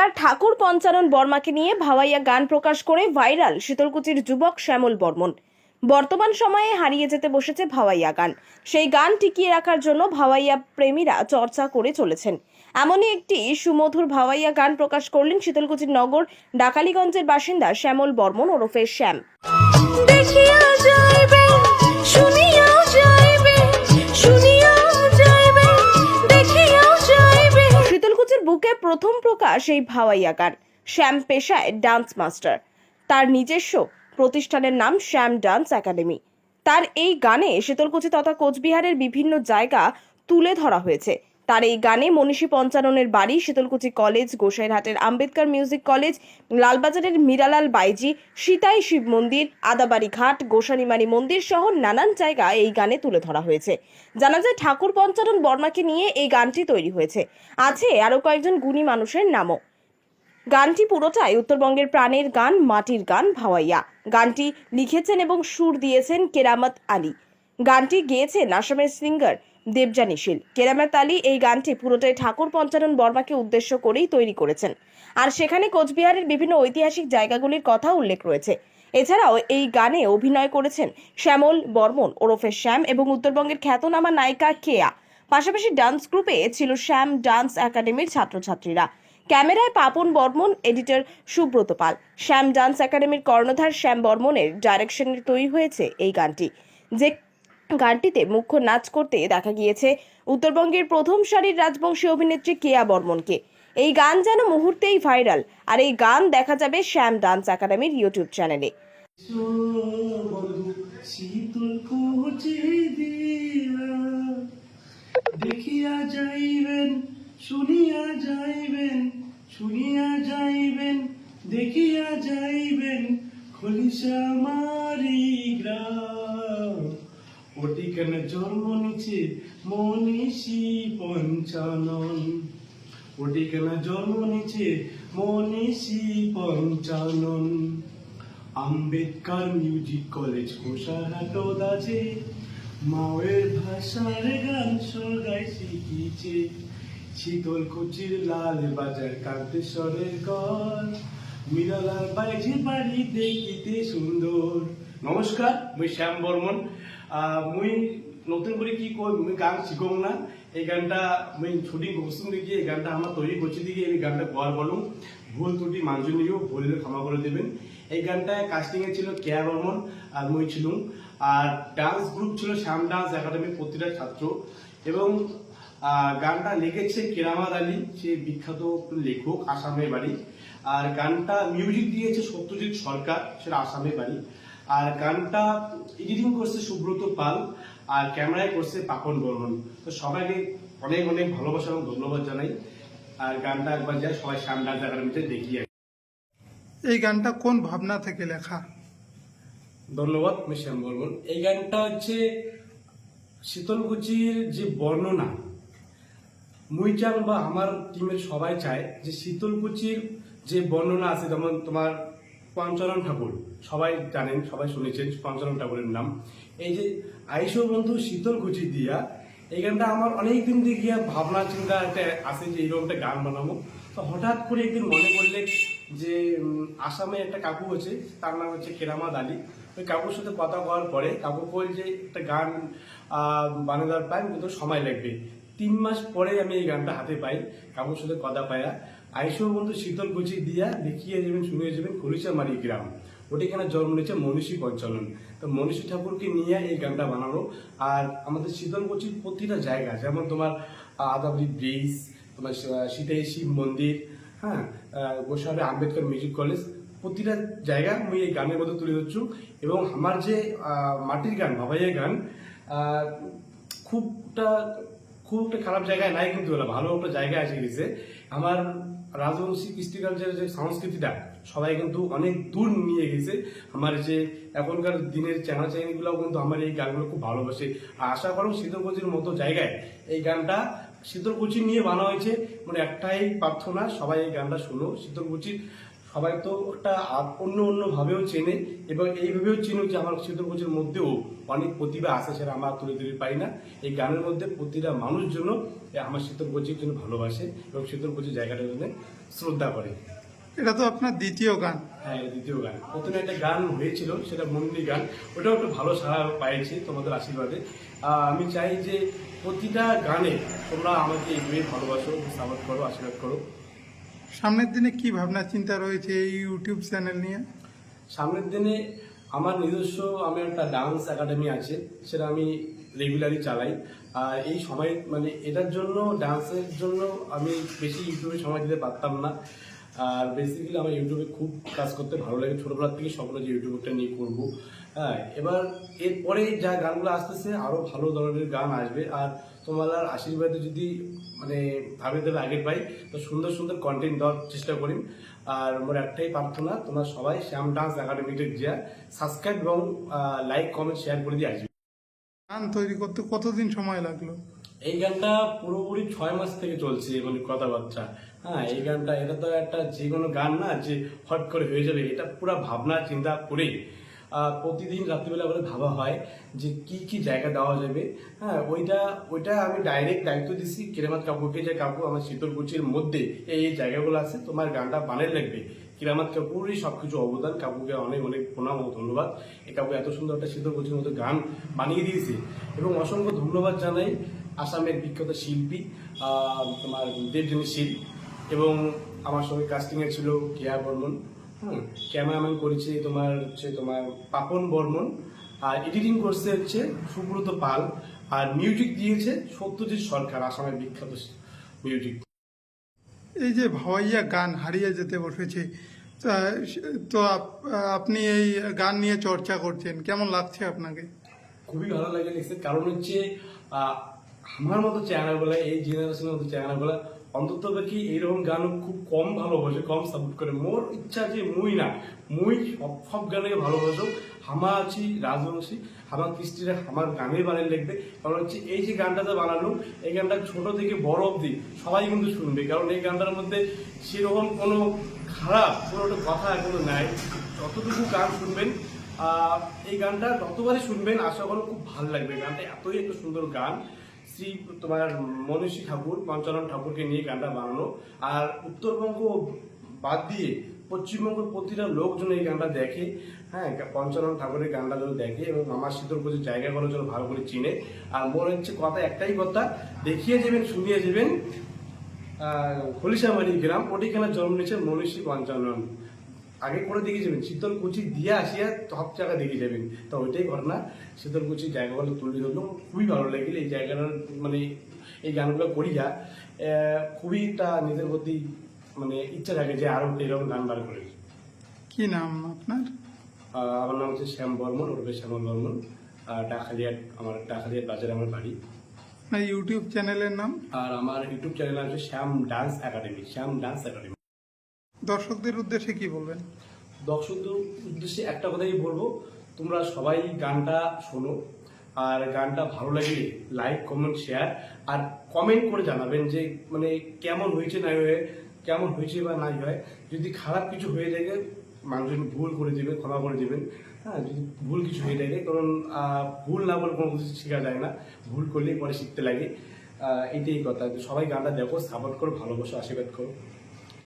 এবার ঠাকুর পঞ্চানন বর্মাকে নিয়ে ভাওয়াইয়া গান প্রকাশ করে ভাইরাল শীতলকুচির যুবক শ্যামল বর্মন। বর্তমান সময়ে হারিয়ে যেতে বসেছে ভাওয়াইয়া গান। সেই গান টিকিয়ে রাখার জন্য ভাওয়াইয়া প্রেমীরা চর্চা করে চলেছেন। এমনই একটি সুমধুর ভাওয়াইয়া গান প্রকাশ করলেন শীতলকুচির নগর ডাকালীগঞ্জের বাসিন্দা শ্যামল বর্মন ওরফে শ্যাম। শুনিয়া প্রকাশ এই ভাওয়াইয়া গান শ্যাম পেশায় ডান্স মাস্টার। তার নিজস্ব প্রতিষ্ঠানের নাম শ্যাম ডান্স একাডেমি। তার এই গানে শীতলকুচি তথা কোচবিহারের বিভিন্ন জায়গা তুলে ধরা হয়েছে। তার এই গানে মনীষী পঞ্চাননের বাড়ি, শীতলকুচি কলেজ, গোসাইরহাটের আম্বেদকর মিউজিক কলেজ, লালবাজারের মীরালাল বাইজি, সীতাই শিব মন্দির, আদাবাড়ি ঘাট, গোসানিমারি মন্দির সহ নানান জায়গা এই গানে তুলে ধরা হয়েছে। জানা যায় ঠাকুর পঞ্চানন বর্মাকে নিয়ে এই গানটি তৈরি হয়েছে। আছে আরও কয়েকজন গুণী মানুষের নামও। গানটি পুরোটাই উত্তরবঙ্গের প্রাণের গান, মাটির গান, ভাওয়াইয়া। গানটি লিখেছেন এবং সুর দিয়েছেন কেরামত আলী। গানটি গেয়েছেন আসামের সিঙ্গার দেবজানী শীল। কেরামত আলী এই গানটি পুরোটাই ঠাকুর পঞ্চানন বর্মাকে উদ্দেশ্য করেই তৈরি করেছেন। আর সেখানে কোচবিহারের বিভিন্ন ঐতিহাসিক জায়গাগুলির কথা উল্লেখ রয়েছে। এছাড়াও এই গানে অভিনয় করেছেন শ্যামল বর্মন, ওরফে শ্যাম এবং উত্তরবঙ্গের খ্যাতনামা নায়িকা কেয়া। পাশাপাশি ডান্স গ্রুপে ছিল শ্যাম ডান্স একাডেমির ছাত্রছাত্রীরা। ক্যামেরায় পাপন বর্মন, এডিটর সুব্রত পাল। শ্যাম ডান্স একাডেমির কর্ণধার শ্যাম বর্মনের ডাইরেকশনে তৈরি হয়েছে এই গানটি। যে গানটিতে মুখ্য নাচ করতে দেখা গিয়েছে। উত্তরবঙ্গের প্রথম সারির রাজবংশী অভিনেত্রী কেয়া বর্মনকে। এই গান যেন মুহূর্তেই ভাইরাল, আর এই গান দেখা যাবে শ্যাম ডান্স একাডেমির ইউটিউব চ্যানেলে। দেখিয়া যাইবেন, শুনিয়া যাইবেন শুনিয়া যাইবেন, দেখিয়া যাইবেন মারি গ্রাম। ওটি কেন জন্ম নিচে মনীষী পঞ্চানন। ওটি কেন জন্ম নিচে মনীষী পঞ্চানন। আম্বেদকর মিউজিক কলেজ কোষাঘাটত আছে মায়ের ভাষার গান সগাই শিখিছে শীতল কুচির লাল বাজার কান্তেশ্বরের ঘর মিরালার বাইজে বাড়ি দেখিতে সুন্দর। নমস্কার, মুই শ্যাম বর্মন। মুই নতুন করে কি কই, মুই গান শিখং না। এই গানটা মুই শুটিং করছুম দেখি এই গানটা আমার তৈরি করছি দিকে এই গানটা গোয়ার বলুম ভুল ত্রুটি মানজুন নিও ভুললে ক্ষমা করে দেবেন। এই গানটায় কাস্টিং এ ছিল কেয়া বর্মন আর মুই ছিলুম। আর ডান্স গ্রুপ ছিল শ্যাম ডান্স একাডেমির প্রতিটা ছাত্র। এবং গানটা লিখেছে কেরামাদ আলী। সে বিখ্যাত লেখক, আসামের বাড়ি। আর গানটা মিউজিক দিয়েছে সত্যজিৎ সরকার, সেটা আসামের বাড়ি। আর গানটা এডিটিং করছে সুব্রত পাল আর ক্যামেরায় করছে পাপন বর্মন। তো সবাইকে অনেক অনেক ভালোবাসা এবং ধন্যবাদ জানাই। আর গানটা একবার যায় সবাই শ্যাম ডান্স একাডেমিতে দেখি। এই গানটা কোন ভাবনা থেকে লেখা? ধন্যবাদ আমি শ্যাম বর্মন। এই গানটা হচ্ছে শীতলকুচির যে বর্ণনা মুই চান বা আমার টিমের সবাই চায় যে শীতলকুচির যে বর্ণনা আছে যেমন তোমার পঞ্চানন ঠাকুর। সবাই জানেন, সবাই শুনেছেন পঞ্চানন ঠাকুরের নাম। এই যে আইসো বন্ধু শীতল শীতলকুচি দিয়া এই গানটা আমার অনেক দিন গিয়া ভাবনা চিন্তা একটা আছে যে এইরকম একটা গান বানাবো। তো হঠাৎ করে একদিন মনে পড়লে যে আসামে একটা কাকু আছে, তার নাম হচ্ছে কেরামাদ আলী। ওই কাকুর সাথে কথা বলার পরে কাকু কই যে, একটা গান বানানোর প্ল্যান কিন্তু সময় লাগবে। তিন মাস পরে আমি এই গানটা হাতে পাই, কাকুর সাথে কথা পায়া আইসো বন্ধু শীতল কুচি দিয়া দেখিয়ে যাবেন শুনে যাবেন খরিচামারি গ্রাম। ওটা এখানে জন্ম নিয়েছে মনীষী পঞ্চানন। তো মনীষী ঠাকুরকে নিয়ে এই গানটা বানানো আর আমাদের শীতলকুচির প্রতিটা জায়গা, যেমন তোমার আদাবলি ব্রিজ, তোমার সীতাই শিব মন্দির হ্যাঁ গোসাবে আম্বেদকর মিউজিক কলেজ, প্রতিটা জায়গা আমি এই গানের মধ্যে তুলে ধরছু। এবং আমার যে মাটির গান ভাবাইয়া গান খুবটা খুব একটা খারাপ জায়গায় নাই কিন্তু ভালো একটা জায়গায় এসে গেছে। আমার রাজবংশী কৃষ্টিকালচারের যে সংস্কৃতিটা, সবাই কিন্তু অনেক দূর নিয়ে গেছে। আমার যে এখনকার দিনের চ্যানেল চ্যানেলগুলোও কিন্তু আমার এই গানগুলো খুব ভালোবাসে। আর আশা করো শীতলকুচির মতো জায়গায় এই গানটা শীতলকুচি নিয়ে বানা হয়েছে। মানে একটাই প্রার্থনা, সবাই এই গানটা শুনো। শীতলকুচির সবাই তো একটা অন্য অন্য ভাবেও চেনে এবং এইভাবেও চিনুক যে আমার শীতলকুচির মধ্যেও অনেক প্রতিভা আছে সেটা আমরা তুলে ধরে পাই না। এই গানের মধ্যে প্রতিটা মানুষ জন্য আমার শীতলকুচির জন্য ভালোবাসে এবং শীতলকুচির জায়গাটার জন্য শ্রদ্ধা করে। এটা তো আপনার দ্বিতীয় গান। হ্যাঁ এটা দ্বিতীয় গান। প্রথমে একটা গান হয়েছিল সেটা মন্দির গান। ওটাও একটু ভালো সাড়া পাইছি তোমাদের আশীর্বাদে। আমি চাই যে প্রতিটা গানে তোমরা আমাকে এইভাবে ভালোবাসো সাপোর্ট করো আশীর্বাদ করো। সামনের দিনে কি ভাবনা, চিন্তা রয়েছে এই ইউটিউব চ্যানেল নিয়ে? সামনের দিনে আমার নিজস্ব আমার একটা ডান্স একাডেমি আছে, সেটা আমি রেগুলারই চালাই। আর এই সময় মানে এটার জন্য ডান্সের জন্য আমি বেশি ইউটিউবে সময় দিতে পারতাম না। আর বেসিক্যালি আমার ইউটিউবে খুব কাজ করতে ভালো লাগে। ছোটবেলার থেকে স্বপ্ন যে ইউটিউবটা নিয়ে করব। হ্যাঁ এবার এরপরে যা গানগুলো আসতেছে আরও ভালো ধরনের গান আসবে। আর তোমার আশীর্বাদে যদি মানে ভাবে দেবে আগে পাই, তো সুন্দর সুন্দর কন্টেন্ট দেওয়ার চেষ্টা করি। আর মোর একটাই প্রার্থনা, তোমরা সবাই শ্যাম ডান্স একাডেমিতে গিয়ে সাবস্ক্রাইব এবং লাইক কমেন্ট শেয়ার করে দিয়ে আসবে। গান তৈরি করতে কতদিন সময় লাগল? এই গানটা পুরোপুরি ছয় মাস থেকে চলছে মানে কথাবার্তা। হ্যাঁ এই গানটা, এটা তো একটা যে কোনো গান না যে হট করে হয়ে যাবে, এটা পুরো ভাবনা, চিন্তা করে প্রতিদিন রাত্রিবেলা করে ভাবা হয় যে কি কি জায়গা দেওয়া যাবে। হ্যাঁ ওইটা ওইটা আমি ডাইরেক্ট দায়িত্ব দিছি কিরামাত কাকুকে যে, কাকু, আমার শীতলকুচির মধ্যে এই এই জায়গাগুলো আছে, তোমার গানটা বানাই লাগবে। কিরামাত কাকুরই সবকিছু অবদান, কাকুকে অনেক অনেক প্রণাম ও ধন্যবাদ। এই কাকু এত সুন্দর একটা শীতলকুচির মতো গান বানিয়ে দিয়েছে। এবং অসংখ্য ধন্যবাদ জানাই আসামের বিখ্যাত শিল্পী তোমার দেবজনী শিল এবং আমার সঙ্গে কাস্টিং এ ছিল কেয়া বর্মন। হুম ক্যামেরাম্যান করেছে তোমার হচ্ছে তোমার পাপন বর্মন। আর এডিটিং করছে হচ্ছে সুব্রত পাল। আর মিউজিক দিয়েছে সত্যজিৎ সরকার আসামের বিখ্যাত মিউজিক এই যে ভাওয়াইয়া গান হারিয়ে যেতে বসেছে তো আপনি এই গান নিয়ে চর্চা করছেন কেমন লাগছে আপনাকে? খুবই ভালো লাগে কারণ হচ্ছে আমার মতো চ্যানেলগুলো এই জেনারেশনের মতো চ্যানেলগুলো অন্তত কি এইরকম গান খুব কম ভালোবাসে, কম সাপোর্ট করে। মোর ইচ্ছা যে মুই না, মুই সব সব গানকে ভালোবাসো হামা আছি, রাজবংশী, হামা কৃষ্টিরা আমার গানের বানিয়ে লিখবে। কারণ হচ্ছে এই যে গানটা গানটাতে বানালো, এই গানটা ছোট থেকে বড় অবধি সবাই কিন্তু শুনবে। কারণ এই গানটার মধ্যে সেরকম কোনো খারাপ, কোনো কথা এখনও নাই। যতটুকু গান শুনবেন এই গানটা যতবারই শুনবেন, আশা করো খুব ভালো লাগবে। গানটা এতই একটা সুন্দর গান। শ্রী তোমার মনীষী ঠাকুর, পঞ্চানন ঠাকুরকে নিয়ে গানটা বানানো। আর উত্তরবঙ্গ বাদ দিয়ে পশ্চিমবঙ্গের প্রতিটা লোকজন এই গানটা দেখে হ্যাঁ পঞ্চানন ঠাকুরের গানটা যেন দেখে এবং আমার শীতলকুচির জায়গাগুলো যেন ভালো করে চিনে। আর মনে হচ্ছে কথা একটাই কথা, দেখিয়ে যাবেন, শুনিয়ে যাবেন খলিশামারি গ্রাম ওটিখানে জন্ম নিয়েছে মনীষী পঞ্চানন। আগে করে দেখে যাবেন শীতলকুচি দিয়ে আসিয়া সব জায়গা দেখে যাবেন। তো ওইটাই ঘটনা। শীতলকুচি জায়গাগুলো তুলে ধরলো খুবই ভালো লাগল এই জায়গাটার মানে এই গানগুলো করিয়া। খুবই একটা নিজের প্রতি মানে ইচ্ছা থাকে যে আরও এরকম গান বার করে। কি নাম আপনার? আমার নাম হচ্ছে শ্যাম বর্মন ওরফে শ্যামল বর্মন। আর ডাকালিয়াট আমার ডাকালিয়াট বাজারে আমার বাড়ি। ইউটিউব চ্যানেলের নাম? আর আমার ইউটিউব চ্যানেল আছে Shyam dance academy Shyam dance academy. দর্শকদের উদ্দেশ্যে কি বলবেন? দর্শকদের উদ্দেশ্যে একটা কথাই বলব, তোমরা সবাই গানটা শোনো, আর গানটা ভালো লাগলে লাইক কমেন্ট শেয়ার আর কমেন্ট করে জানাবেন যে মানে কেমন হয়েছে না হয়ে, কেমন হয়েছে বা নাই হয়। যদি খারাপ কিছু হয়ে থাকে, মানুষজন ভুল করে দেবে, ক্ষমা করে দেবেন। হ্যাঁ যদি ভুল কিছু হয়ে থাকে, কারণ ভুল না বলে কোনো কিছু শেখা যায় না। ভুল করলেই পরে শিখতে লাগে। এটাই কথা। সবাই গানটা দেখো সাপোর্ট করো, ভালোবাসো, আশীর্বাদ করো।